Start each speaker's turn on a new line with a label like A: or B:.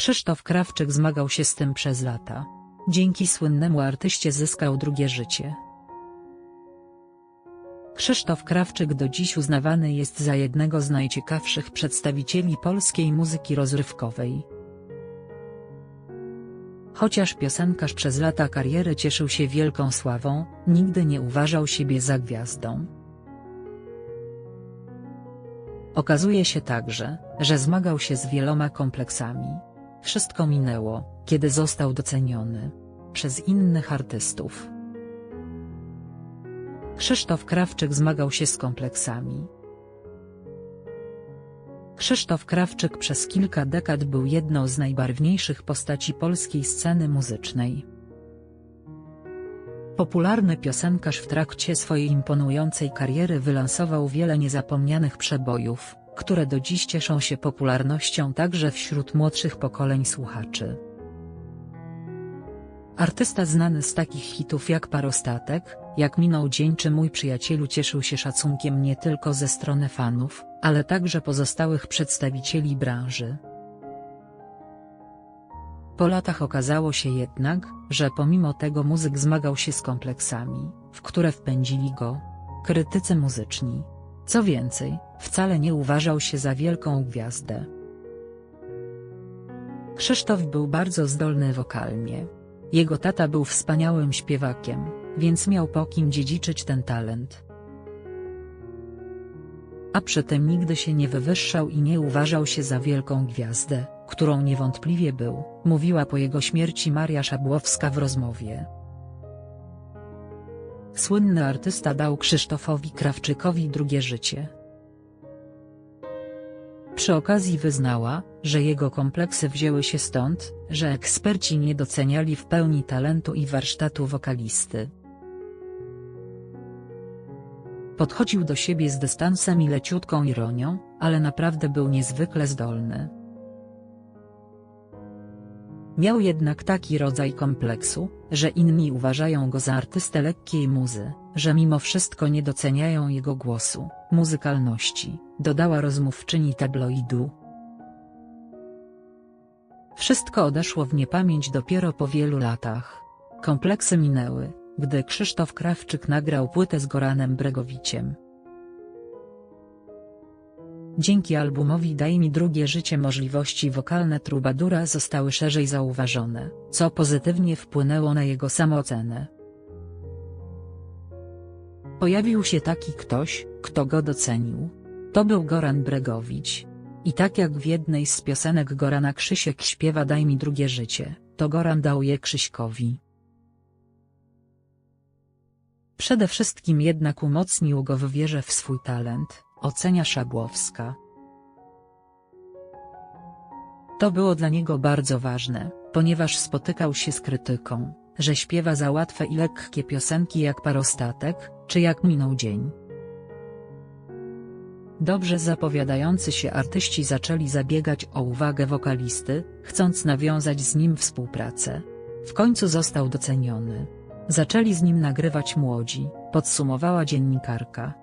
A: Krzysztof Krawczyk zmagał się z tym przez lata. Dzięki słynnemu artyście zyskał drugie życie. Krzysztof Krawczyk do dziś uznawany jest za jednego z najciekawszych przedstawicieli polskiej muzyki rozrywkowej. Chociaż piosenkarz przez lata kariery cieszył się wielką sławą, nigdy nie uważał siebie za gwiazdą. Okazuje się także, że zmagał się z wieloma kompleksami. Wszystko minęło, kiedy został doceniony przez innych artystów. Krzysztof Krawczyk zmagał się z kompleksami. Krzysztof Krawczyk przez kilka dekad był jedną z najbarwniejszych postaci polskiej sceny muzycznej. Popularny piosenkarz w trakcie swojej imponującej kariery wylansował wiele niezapomnianych przebojów, które do dziś cieszą się popularnością także wśród młodszych pokoleń słuchaczy. Artysta znany z takich hitów jak Parostatek, jak Minął Dzień czy Mój Przyjacielu cieszył się szacunkiem nie tylko ze strony fanów, ale także pozostałych przedstawicieli branży. Po latach okazało się jednak, że pomimo tego muzyk zmagał się z kompleksami, w które wpędzili go krytycy muzyczni. Co więcej, wcale nie uważał się za wielką gwiazdę. Krzysztof był bardzo zdolny wokalnie. Jego tata był wspaniałym śpiewakiem, więc miał po kim dziedziczyć ten talent. A przy tym nigdy się nie wywyższał i nie uważał się za wielką gwiazdę, którą niewątpliwie był, mówiła po jego śmierci Maria Szabłowska w rozmowie. Słynny artysta dał Krzysztofowi Krawczykowi drugie życie. Przy okazji wyznała, że jego kompleksy wzięły się stąd, że eksperci nie doceniali w pełni talentu i warsztatu wokalisty. Podchodził do siebie z dystansem i leciutką ironią, ale naprawdę był niezwykle zdolny. Miał jednak taki rodzaj kompleksu, że inni uważają go za artystę lekkiej muzy, że mimo wszystko nie doceniają jego głosu, muzykalności, dodała rozmówczyni tabloidu. Wszystko odeszło w niepamięć dopiero po wielu latach. Kompleksy minęły, gdy Krzysztof Krawczyk nagrał płytę z Goranem Bregowiciem. Dzięki albumowi Daj mi drugie życie możliwości wokalne Trubadura zostały szerzej zauważone, co pozytywnie wpłynęło na jego samoocenę. Pojawił się taki ktoś, kto go docenił. To był Goran Bregowicz. I tak jak w jednej z piosenek Gorana Krzysiek śpiewa Daj mi drugie życie, to Goran dał je Krzyśkowi. Przede wszystkim jednak umocnił go w wierze w swój talent, ocenia Szabłowska. To było dla niego bardzo ważne, ponieważ spotykał się z krytyką, że śpiewa za łatwe i lekkie piosenki jak Parostatek, czy jak Minął Dzień. Dobrze zapowiadający się artyści zaczęli zabiegać o uwagę wokalisty, chcąc nawiązać z nim współpracę. W końcu został doceniony. Zaczęli z nim nagrywać młodzi, podsumowała dziennikarka.